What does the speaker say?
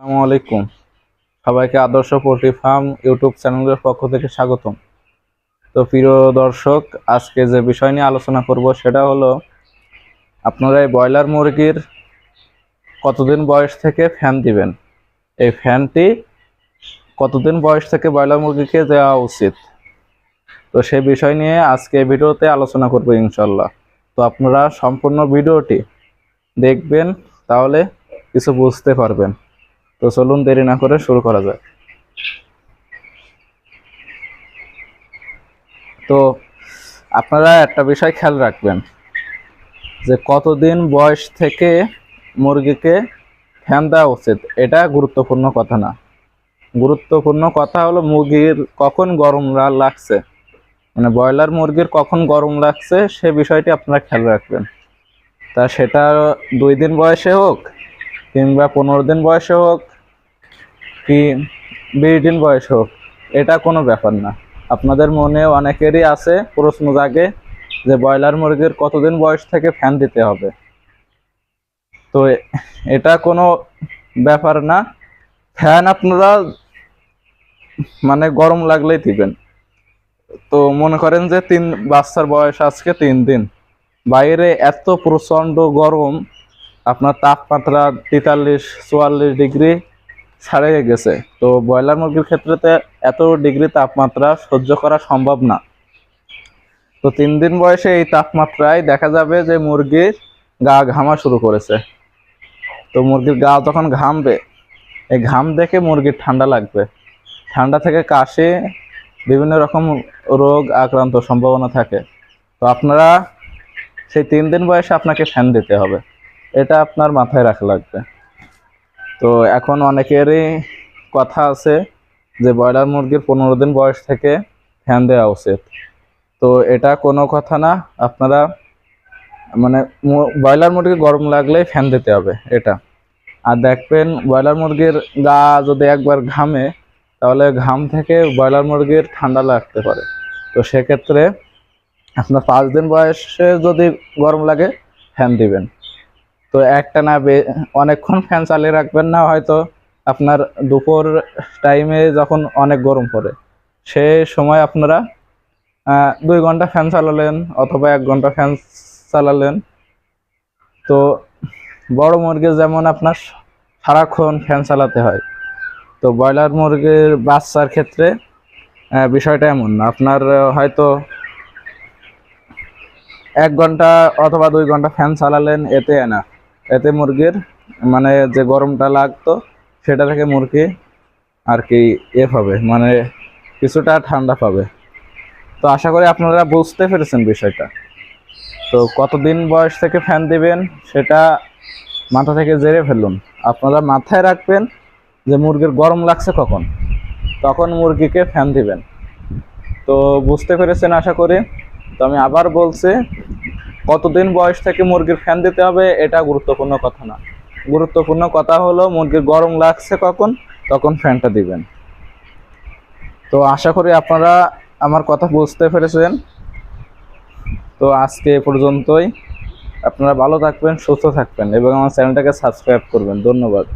আসসালামু আলাইকুম। সবাইকে আদর্শ পোল্ট্রি ফার্ম ইউটিউব চ্যানেলের পক্ষ থেকে স্বাগতম। তো প্রিয় দর্শক, আজকে যে বিষয় নিয়ে আলোচনা করব সেটা হলো, আপনারা এই ব্রয়লার মুরগির কতদিন বয়স থেকে ফ্যান দিবেন? এই ফ্যানটি কতদিন বয়স থেকে ব্রয়লার মুরগিকে দেওয়া উচিত? তো সেই বিষয় নিয়ে আজকে ভিডিওতে আলোচনা করব ইনশাল্লাহ তো আপনারা সম্পূর্ণ ভিডিওটি দেখবেন, তাহলে কিছু বুঝতে পারবেন। তো চলুন দেরি না করে শুরু করা যাক। তো আপনারা একটা বিষয় খেয়াল রাখবেন, যে কতদিন বয়স থেকে মুরগিকে ফ্যান দেওয়া উচিত, এটা গুরুত্বপূর্ণ কথা না। গুরুত্বপূর্ণ কথা হলো মুরগির কখন গরম লাগছে। মানে ব্রয়লার মুরগির কখন গরম লাগছে, সে বিষয়টি আপনারা খেয়াল রাখবেন। তা সেটা দুই দিন বয়সে হোক কিংবা পনেরো দিন বয়সে হোক কি বিশ দিন বয়স হোক, এটা কোনো ব্যাপার না। আপনাদের মনে অনেকেরই আছে প্রশ্ন জাগে যে ব্রয়লার মুরগির কতদিন বয়স থেকে ফ্যান দিতে হবে। তো এটা কোনো ব্যাপার না। ফ্যান আপনারা মানে গরম লাগলেই দিবেন। তো মনে করেন যে তিন বাচ্চার বয়স আজকে তিন দিন। বাইরে এত প্রচণ্ড গরম আপনার তাপমাত্রা তেতাল্লিশ, চুয়াল্লিশ ডিগ্রি ছাড়ে গেছে। তো ব্রয়লার মুরগির ক্ষেত্রেতে এত ডিগ্রি তাপমাত্রা সহ্য করা সম্ভব না। তো তিন দিন বয়সে এই তাপমাত্রায় দেখা যাবে যে মুরগির গা ঘামা শুরু করেছে। তো মুরগির গা যখন ঘামবে, এই ঘাম দেখে মুরগির ঠান্ডা লাগবে। ঠান্ডা থেকে কাশি, বিভিন্ন রকম রোগ আক্রান্ত সম্ভাবনা থাকে। তো আপনারা সেই তিন দিন বয়সে আপনাকে ফ্যান দিতে হবে। এটা আপনার মাথায় রাখা লাগবে। তো এখন অনেকেরই কথা আছে যে ব্রয়লার মুরগির পনেরো দিন বয়স থেকে ফ্যান দেওয়া উচিত। তো এটা কোনো কথা না, আপনারা মানে ব্রয়লার মুরগি গরম লাগলেই ফ্যান দিতে হবে, এটা। আর দেখবেন ব্রয়লার মুরগির গা যদি একবার ঘামে, তাহলে ঘাম থেকে ব্রয়লার মুরগির ঠান্ডা লাগতে পারে। তো সেক্ষেত্রে আপনার পাঁচ দিন বয়সে যদি গরম লাগে, ফ্যান দিবেন। তো একটা না অনেকক্ষণ ফ্যান চালিয়ে রাখবেন না, হয়তো আপনার দুপুর টাইমে যখন অনেক গরম পড়ে, সে সময় আপনারা দুই ঘণ্টা ফ্যান চালালেন অথবা এক ঘণ্টা ফ্যান চালালেন। তো বড় মুরগি যেমন আপনার সারাক্ষণ ফ্যান চালাতে হয়, তো ব্রয়লার মুরগির বাচ্চার ক্ষেত্রে বিষয়টা এমন না। আপনার হয়তো এক ঘণ্টা অথবা দুই ঘণ্টা ফ্যান চালালেন, এতে না। এতে মুরগির মানে যে গরমটা লাগতো, সেটা থেকে মুরগি আর কি এ পাবে মানে কিছুটা ঠান্ডা পাবে। তো আশা করি আপনারা বুঝতে পেরেছেন বিষয়টা। তো কতদিন বয়স থেকে ফ্যান দিবেন, সেটা মাথা থেকে জেরে ফেলুন। আপনারা মাথায় রাখবেন যে মুরগির গরম লাগছে কখন, তখন মুরগিকে ফ্যান দিবেন। তো বুঝতে পেরেছেন আশা করি? তো আমি আবার বলছি কতদিন বয়স থেকে মুরগির ফ্যান দিতে হবে, এটা গুরুত্বপূর্ণ কথা না। গুরুত্বপূর্ণ কথা হলো মুরগির গরম লাগছে কখন, তখন ফ্যানটা দিবেন। তো আশা করি আপনারা আমার কথা বুঝতে পেরেছেন। তো আজকে এ পর্যন্তই। আপনারা ভালো থাকবেন, সুস্থ থাকবেন এবং আমার চ্যানেলটাকে সাবস্ক্রাইব করবেন। ধন্যবাদ।